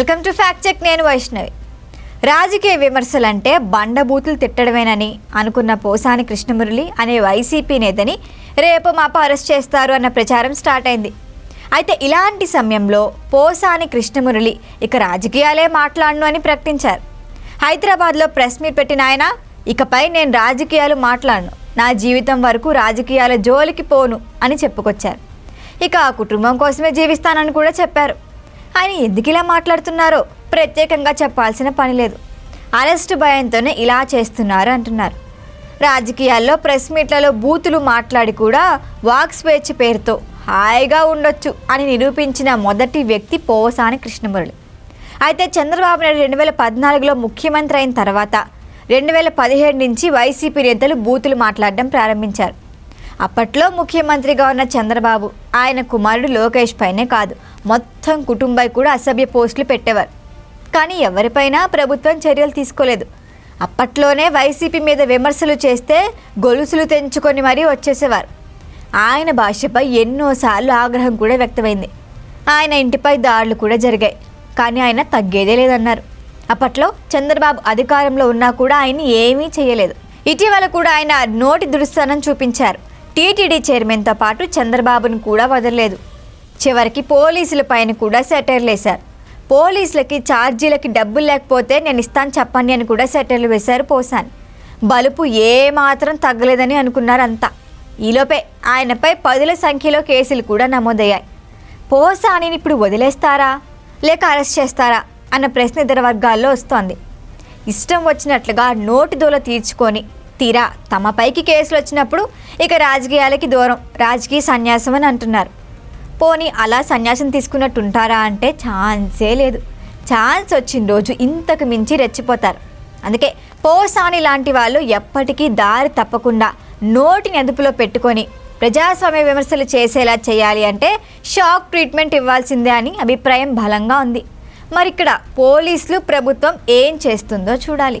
Welcome to fact check నేను వైష్ణవి. రాజకీయ విమర్శలంటే బండబూతులు తిట్టడమేనని అనుకున్న పోసాని కృష్ణమురళి అనే వైసీపీ నేతని రేపు మాప అరెస్ట్ చేస్తారు అన్న ప్రచారం స్టార్ట్ అయింది. అయితే ఇలాంటి సమయంలో పోసాని కృష్ణమురళి ఇక రాజకీయాలే మాట్లాడను అని ప్రకటించారు. హైదరాబాద్లో ప్రెస్ మీట్ పెట్టిన ఆయన ఇకపై నేను రాజకీయాలు మాట్లాడను. నా జీవితం వరకు రాజకీయాల జోలికి పోను అని చెప్పుకొచ్చారు. ఇక ఆ కుటుంబం కోసమే జీవిస్తానని కూడా చెప్పారు. ఆయన ఎందుకు ఇలా మాట్లాడుతున్నారో? ప్రత్యేకంగా చెప్పాల్సిన పని లేదు. అరెస్ట్ భయంతోనే ఇలా చేస్తున్నారు అంటున్నారు. రాజకీయాల్లో ప్రెస్ మీట్లలో బూతులు మాట్లాడి కూడా వాక్ స్వేచ్ఛ పేరుతో హాయిగా ఉండొచ్చు అని నిరూపించిన మొదటి వ్యక్తి పోవసాని కృష్ణమురళి. అయితే చంద్రబాబు నాయుడు రెండు వేల పద్నాలుగులో ముఖ్యమంత్రి అయిన తర్వాత రెండు వేల పదిహేడు నుంచి వైసీపీ నేతలు బూతులు మాట్లాడడం ప్రారంభించారు. అప్పట్లో ముఖ్యమంత్రిగా ఉన్న చంద్రబాబు ఆయన కుమారుడు లోకేష్ పైనే కాదు మొత్తం కుటుంబై కూడా అసభ్య పోస్టులు పెట్టేవారు. కానీ ఎవరిపైనా ప్రభుత్వం చర్యలు తీసుకోలేదు. అప్పట్లోనే వైసీపీ మీద విమర్శలు చేస్తే గొలుసులు తెంచుకొని మరీ వచ్చేసేవారు. ఆయన భాషపై ఎన్నోసార్లు ఆగ్రహం కూడా వ్యక్తమైంది. ఆయన ఇంటిపై దాడులు కూడా జరిగాయి కానీ ఆయన తగ్గేదే లేదన్నారు. అప్పట్లో చంద్రబాబు అధికారంలో ఉన్నా కూడా ఆయన ఏమీ చేయలేదు. ఇటీవల కూడా ఆయన నోటి దురుస్థానం చూపించారు. టీటీడీ చైర్మన్తో పాటు చంద్రబాబును కూడా వదలలేదు. చివరికి పోలీసుల పైన కూడా సెటర్లు వేశారు. పోలీసులకి ఛార్జీలకి డబ్బులు లేకపోతే నేను ఇస్తాను చెప్పండి అని కూడా సెటర్లు వేశారు పోసాని. బలుపు ఏమాత్రం తగ్గలేదని అనుకున్నారంతా. ఈలోపే ఆయనపై పదుల సంఖ్యలో కేసులు కూడా నమోదయ్యాయి. పోసానిని ఇప్పుడు వదిలేస్తారా? లేక అరెస్ట్ చేస్తారా? అన్న ప్రశ్న ఇతర వర్గాల్లో వస్తోంది. ఇష్టం వచ్చినట్లుగా నోటి దూల తీర్చుకొని తీరా తమపైకి కేసులు వచ్చినప్పుడు ఇక రాజకీయాలకి దూరం. రాజకీయ సన్యాసం అని అంటున్నారు. పోనీ అలా సన్యాసం తీసుకున్నట్టుంటారా అంటే ఛాన్సే లేదు. ఛాన్స్ వచ్చిన రోజు ఇంతకు మించి రెచ్చిపోతారు. అందుకే పోసాని లాంటి వాళ్ళు ఎప్పటికీ దారి తప్పకుండా నోటిని అదుపులో పెట్టుకొని ప్రజాస్వామ్య విమర్శలు చేసేలా చేయాలి అంటే షాక్ ట్రీట్మెంట్ ఇవ్వాల్సిందే అని అభిప్రాయం బలంగా ఉంది. మరిక్కడ పోలీసులు ప్రభుత్వం ఏం చేస్తుందో చూడాలి.